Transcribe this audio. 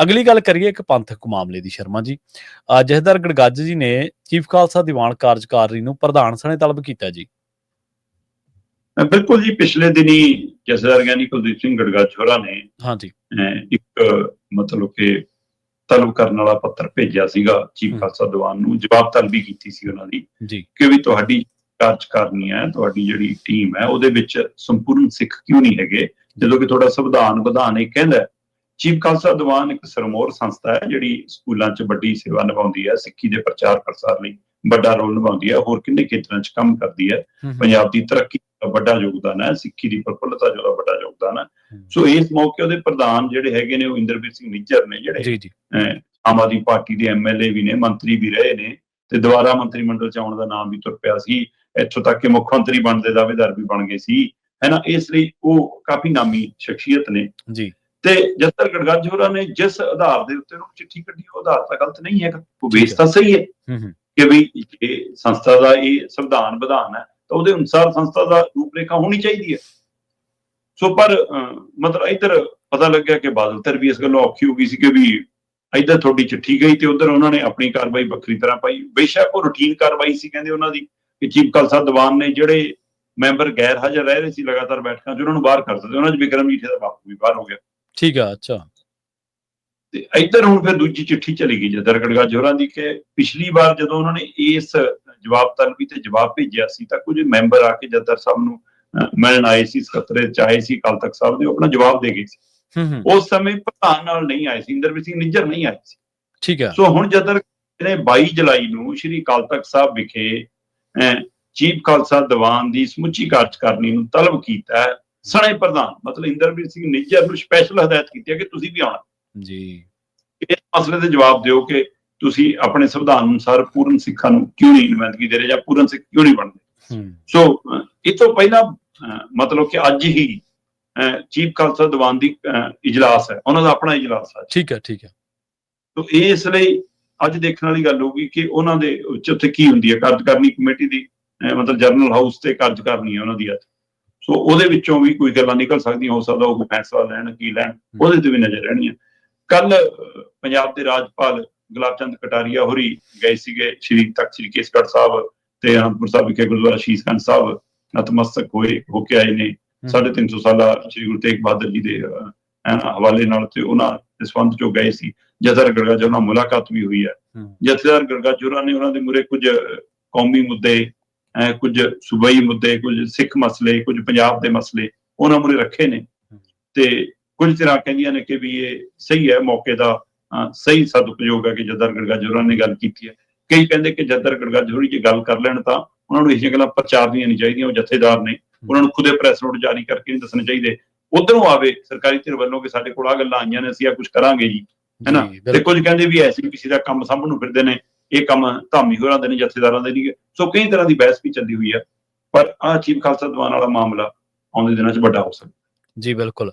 ਅਗਲੀ ਗੱਲ ਕਰੀਏ ਇੱਕ ਪੰਥਕ ਮਾਮਲੇ ਦੀ ਸ਼ਰਮਾ ਜੀ ਅ, ਜਥੇਦਾਰ ਗੜਗੱਜ ਜੀ ਨੇ ਚੀਫ ਖਾਲਸਾ ਦੀਵਾਨ ਕਾਰਜਕਾਰੀ ਨੂੰ ਪ੍ਰਧਾਨ ਸਣੇ ਤਲਬ ਕੀਤਾ ਜੀ ਬਿਲਕੁਲ ਜੀ ਪਿਛਲੇ ਦਿਨੀ ਜਸਦਾਰ ਗਿਆਨੀ ਕੁਲਦੀਪ ਸਿੰਘ ਗੜਗੱਜ ਹੋਰਾਂ ਨੇ ਹਾਂਜੀ ਇੱਕ ਮਤਲਬ ਕਿ ਤਲਬ ਕਰਨ ਵਾਲਾ ਪੱਤਰ ਭੇਜਿਆ ਸੀਗਾ ਚੀਫ। ਖਾਲਸਾ ਦੀਵਾਨ ਨੂੰ ਜਵਾਬ ਤਲਬੀ ਕੀਤੀ ਸੀ ਉਹਨਾਂ ਦੀ ਜੀ ਕਿ ਵੀ ਤੁਹਾਡੀ ਕਾਰਜਕਾਰਨੀ ਹੈ ਤੁਹਾਡੀ ਜਿਹੜੀ ਟੀਮ ਹੈ ਉਹਦੇ ਵਿੱਚ ਸੰਪੂਰਨ ਸਿੱਖ ਕਿਉਂ ਨਹੀਂ ਹੈਗੇ ਜਦੋਂ ਕਿ ਤੁਹਾਡਾ ਸੰਵਿਧਾਨ ਵਿਧਾਨ ਇਹ ਕਹਿੰਦਾ। ਚੀਫ ਖਾਲਸਾ ਦੀਵਾਨ ਇੱਕ ਸਰਮੋਰ ਸੰਸਥਾ ਹੈ ਜਿਹੜੀ ਸਕੂਲਾਂ 'ਚ ਵੱਡੀ ਸੇਵਾ ਨਿਭਾਉਂਦੀ ਹੈ ਸਿੱਖੀ ਦੇ ਪ੍ਰਚਾਰ ਪ੍ਰਸਾਰ ਲਈ ਵੱਡਾ ਰੋਲ ਨਿਭਾਉਂਦੀ ਹੈ ਹੋਰ ਕਿੰਨੇ ਖੇਤਰਾਂ 'ਚ ਕੰਮ ਕਰਦੀ ਹੈ। ਪੰਜਾਬ ਦੀ ਤਰੱਕੀ ਦਾ ਵੱਡਾ ਯੋਗਦਾਨ ਹੈ ਸਿੱਖੀ ਦੀ ਪ੍ਰਫੁੱਲਤਾ ਦਾ ਵੱਡਾ ਯੋਗਦਾਨ ਹੈ। ਸੋ ਇਸ ਮੌਕੇ ਉਹਦੇ ਪ੍ਰਧਾਨ ਜਿਹੜੇ ਹੈਗੇ ਨੇ ਉਹ ਇੰਦਰਵੀਰ ਸਿੰਘ ਨਿੱਜਰ ਨੇ ਜਿਹੜੇ ਜੀ ਜੀ। ਅਹ, ਆਮ ਆਦਮੀ ਪਾਰਟੀ ਦੇ ਐਮਐਲਏ ਵੀ ਨੇ ਮੰਤਰੀ ਵੀ ਰਹੇ ਨੇ ਤੇ ਦੁਬਾਰਾ ਮੰਤਰੀ ਮੰਡਲ ਚ ਆਉਣ ਦਾ ਨਾਮ ਵੀ ਤੁਰ ਪਿਆ ਸੀ। ਇੱਥੋਂ ਤੱਕ ਕਿ ਮੁੱਖ ਮੰਤਰੀ ਬਣਨ ਦੇ ਦਾਅਵੇਦਾਰ ਵੀ ਬਣ ਗਏ ਸੀ। ਹੈਨਾ ਇਸ ਲਈ ਉਹ ਕਾਫੀ ਨਾਮੀ ਸ਼ਖਸੀਅਤ ਨੇ। ਜੀ। ਤੇ ਜਸਤਰ ਗੜਗੱਜ ਹੋਰਾਂ ਨੇ ਜਿਸ ਆਧਾਰ ਦੇ ਉੱਤੇ ਉਹਨੂੰ ਚਿੱਠੀ ਕੱਢੀ ਉਹ ਆਧਾਰ ਤਾਂ ਗਲਤ ਨਹੀਂ ਹੈਗਾ ਉਹ ਬੇਸ ਹੈ। ਤਾਂ ਸਹੀ ਹੈ ਕਿ ਵੀ ਇਹ ਸੰਸਥਾ ਦਾ ਇਹ ਸੰਵਿਧਾਨ ਵਿਧਾਨ ਹੈ ਤਾਂ ਉਹਦੇ ਅਨੁਸਾਰ ਸੰਸਥਾ ਦਾ ਰੂਪਰੇਖਾ ਹੋਣੀ ਚਾਹੀਦੀ ਹੈ। ਸੋ ਪਰ ਮਤਲਬ ਇੱਧਰ ਪਤਾ ਲੱਗਿਆ ਕਿ ਬਾਦਲ ਧਿਰ ਵੀ ਇਸ ਗੱਲੋਂ ਔਖੀ ਹੋ ਗਈ ਸੀ ਕਿ ਵੀ ਇੱਧਰ ਤੁਹਾਡੀ ਚਿੱਠੀ ਗਈ ਤੇ ਉਧਰ ਉਹਨਾਂ ਨੇ ਆਪਣੀ ਕਾਰਵਾਈ ਵੱਖਰੀ ਤਰ੍ਹਾਂ ਪਾਈ। ਬੇਸ਼ੱਕ ਉਹ ਰੂਟੀਨ ਕਾਰਵਾਈ ਸੀ ਕਹਿੰਦੇ ਉਹਨਾਂ ਦੀ ਕਿ ਚੀਫ ਖਾਲਸਾ ਦੀਵਾਨ ਨੇ ਜਿਹੜੇ ਮੈਂਬਰ ਗੈਰ ਹਾਜ਼ਰ ਰਹਿ ਰਹੇ ਸੀ ਲਗਾਤਾਰ ਬੈਠਕਾਂ 'ਚ ਉਹਨਾਂ ਨੂੰ ਬਾਹਰ ਕਰ ਦਿੱਤੇ। ਉਹਨਾਂ 'ਚ ਵਿਕਰਮ ਜੀਠੇ ਦਾ ਬਾਪੂ ਵੀ ਬਾਹਰ ਹੋ ਗਿਆ। ਠੀਕ ਆ ਅੱਛਾ। ਤੇ ਇੱਧਰ ਹੁਣ ਫਿਰ ਦੂਜੀ ਚਿੱਠੀ ਚਲੀ ਗਈ ਜਦਰ ਗੜਗੱਜ ਹੋਰਾਂ ਦੀ ਕਿ ਪਿਛਲੀ ਵਾਰ ਜਦੋਂ ਉਹਨਾਂ ਨੇ ਇਸ ਜਵਾਬ ਤਲਬੀ ਤੇ ਜਵਾਬ ਭੇਜਿਆ ਸੀ ਤਾਂ ਕੁਝ ਮੈਂਬਰ ਆ ਕੇ ਜਦਰ ਸਾਹਿਬ ਨੂੰ ਮਿਲਣ ਆਏ ਸੀ ਸਕੱਤਰੇ ਚ ਆਏ ਸੀ ਅਕਾਲ ਤਖਤ ਸਾਹਿਬ ਦੇ ਆਪਣਾ ਜਵਾਬ ਦੇ ਗਏ ਸੀ। ਉਸ ਸਮੇਂ ਪ੍ਰਧਾਨ ਨਾਲ ਨਹੀਂ ਆਏ ਸੀ ਇੰਦਰਵੀਰ ਸਿੰਘ ਨਿੱਜਰ ਨਹੀਂ ਆਏ ਸੀ। ਠੀਕ ਆ। ਸੋ ਹੁਣ ਜਦਰ ਨੇ 22 ਜੁਲਾਈ ਨੂੰ ਸ੍ਰੀ ਅਕਾਲ ਤਖਤ ਸਾਹਿਬ ਵਿਖੇ ਚੀਫ ਖਾਲਸਾ ਦੀਵਾਨ ਦੀ ਸਮੁੱਚੀ ਕਾਰਜਕਾਰਨੀ ਨੂੰ ਤਲਬ ਕੀਤਾ ਹੈ। ਸਣੇ ਪ੍ਰਧਾਨ ਮਤਲਬ ਇੰਦਰਵੀਰ ਸਿੰਘ ਨਿੱਜਰ ਨੂੰ ਸਪੈਸ਼ਲ ਹਦਾਇਤ ਕੀਤੀ ਹੈ ਕਿ ਤੁਸੀਂ ਵੀ ਆਉਣਾ। ਜੀ। ਇਸ ਮਸਲੇ ਤੇ ਜਵਾਬ ਦਿਓ ਕਿ ਤੁਸੀਂ ਆਪਣੇ ਸੰਵਿਧਾਨ ਅਨੁਸਾਰ ਪੂਰਨ ਸਿੱਖਾਂ ਨੂੰ ਕਿਉਂ ਨਹੀਂ ਨੁਮਾਇੰਦਗੀ ਦੇ ਰਹੇ ਜਾਂ ਪੂਰਨ ਸਿੱਖ ਕਿਉਂ ਨਹੀਂ ਬਣਦੇ? ਸੋ ਇਹ ਤੋਂ ਪਹਿਲਾਂ ਮਤਲਬ ਕਿ ਅੱਜ ਹੀ ਚੀਫ ਖਾਲਸਾ ਦੀਵਾਨ ਦੀ ਇਜਲਾਸ ਹੈ। ਉਹਨਾਂ ਦਾ ਆਪਣਾ ਇਜਲਾਸ ਹੈ ਠੀਕ ਆ ਠੀਕ ਆ ਸੋ ਇਸ ਲਈ ਅੱਜ ਦੇਖਣ ਵਾਲੀ ਗੱਲ ਹੋਊਗੀ ਕਿ ਉਹਨਾਂ ਦੇ ਉੱਚ ਉੱਥੇ ਕੀ ਹੁੰਦੀ ਹੈ। ਕਾਰਜਕਾਰਨੀ ਕਮੇਟੀ ਦੀ ਮਤਲਬ ਜਰਨਲ ਹਾਊਸ ਤੇ ਕਾਰਜਕਾਰਨੀ ਹੈ ਉਹਨਾਂ ਦੀ ਅੱਜ। ਸੋ ਉਹਦੇ ਵਿੱਚੋਂ ਵੀ ਕੋਈ ਗੱਲਾਂ ਨਿਕਲ ਸਕਦੀਆਂ ਹੋ ਸਕਦਾ ਉਹ ਕੋਈ ਫੈਸਲਾ ਲੈਣ ਕੀ ਲੈਣ ਉਹਦੇ ਤੇ ਵੀ ਨਜ਼ਰ ਰਹਿਣੀਆਂ ਕੱਲ ਪੰਜਾਬ ਦੇ ਰਾਜਪਾਲ ਗੁਲਾਬ ਚੰਦ ਕਟਾਰੀਆ ਹੋਰੀ ਗਏ ਸੀਗੇ ਸ਼੍ਰੀ ਤਖਤ ਸ਼੍ਰੀ ਕੇਸਗੜ੍ਹ ਸਾਹਿਬ ਤੇ ਅਨੰਦਪੁਰ ਸਾਹਿਬ ਵਿਖੇ ਗੁਰਦੁਆਰਾ ਸ਼ੀਸ਼ਗੰਜ ਸਾਹਿਬ ਨਤਮਸਤਕ ਹੋਏ ਹੋ ਕੇ ਆਏ ਨੇ। ਹਮ, 350 ਸਾਲਾ ਸ਼੍ਰੀ ਗੁਰੂ ਤੇਗ ਬਹਾਦਰ ਜੀ ਦੇ ਹਵਾਲੇ ਨਾਲ ਤੇ ਉਹਨਾਂ ਦੇ ਸੰਬੰਧ ਚੋਂ ਗਏ ਸੀ। ਜਥੇਦਾਰ ਗੜਗੱਜ ਉਹਨਾਂ ਨਾਲ ਮੁਲਾਕਾਤ ਵੀ ਹੋਈ ਹੈ। ਜਥੇਦਾਰ ਗੜਗੱਜ ਹੋਰਾਂ ਨੇ ਉਹਨਾਂ ਦੇ ਮੁਰੇ ਕੁਝ ਕੌਮੀ ਮੁੱਦੇ ਕੁਝ ਸੂਬਾਈ ਮੁੱਦੇ ਕੁਝ ਸਿੱਖ ਮਸਲੇ ਕੁਝ ਪੰਜਾਬ ਦੇ ਮਸਲੇ ਉਹਨਾਂ ਮੁਰੇ ਰੱਖੇ ਨੇ। ਤੇ ਕੁਝ ਤਰ੍ਹਾਂ ਕਹਿੰਦੀਆਂ ਨੇ ਕਿ ਵੀ ਇਹ ਸਹੀ ਹੈ ਮੌਕੇ ਦਾ ਸਹੀ ਸਦਉਪਯੋਗ ਹੈ ਕਿ ਜਥੇਦਾਰ ਗੜਗੱਜ ਹੋਰਾਂ ਨੇ ਗੱਲ ਕੀਤੀ ਹੈ। ਕਈ ਕਹਿੰਦੇ ਕਿ ਜਥੇਦਾਰ ਗੜਗੱਜ ਹੋਰੀ ਜੇ ਗੱਲ ਕਰ ਲੈਣ ਤਾਂ ਉਹਨਾਂ ਨੂੰ ਇਹ ਗੱਲਾਂ ਪ੍ਰਚਾਰਨੀਆਂ ਨਹੀਂ ਚਾਹੀਦੀਆਂ ਉਹ ਜਥੇਦਾਰ ਨੇ। ਉਹਨਾਂ ਨੂੰ ਖੁਦੇ ਪ੍ਰੈਸ ਨੋਟ ਜਾਰੀ ਕਰਕੇ ਨਹੀਂ ਦੱਸਣੇ ਚਾਹੀਦੇ। ਉਧਰੋਂ ਆਵੇ ਸਰਕਾਰੀ ਧਿਰ ਵੱਲੋਂ ਕਿ ਸਾਡੇ ਕੋਲ ਆ ਗੱਲਾਂ ਆਈਆਂ ਨੇ ਅਸੀਂ ਆ ਕੁਝ ਕਰਾਂਗੇ ਜੀ। ਹੈਨਾ? ਤੇ। ਕੁਝ ਕਹਿੰਦੇ ਵੀ ਐਸਪੀਸੀ ਦਾ ਕੰਮ ਸਾਂਭਣ ਨੂੰ ਫਿਰਦੇ ਨੇ ਇਹ ਕੰਮ ਧਾਮੀ ਹੋਰਾਂ ਦੇ ਨੇ, ਜਥੇਦਾਰਾਂ ਦੇ ਨਹੀਂ ਸੋ ਕਈ ਤਰ੍ਹਾਂ ਦੀ ਬਹਿਸ ਵੀ ਚੱਲੀ ਹੋਈ ਹੈ। ਪਰ ਆ ਚੀਫ ਖਾਲਸਾ ਦੀਵਾਨ ਵਾਲਾ ਮਾਮਲਾ ਆਉਂਦੇ ਦਿਨਾਂ 'ਚ ਵੱਡਾ ਹੋ ਸਕਦਾ। ਜੀ, ਬਿਲਕੁਲ।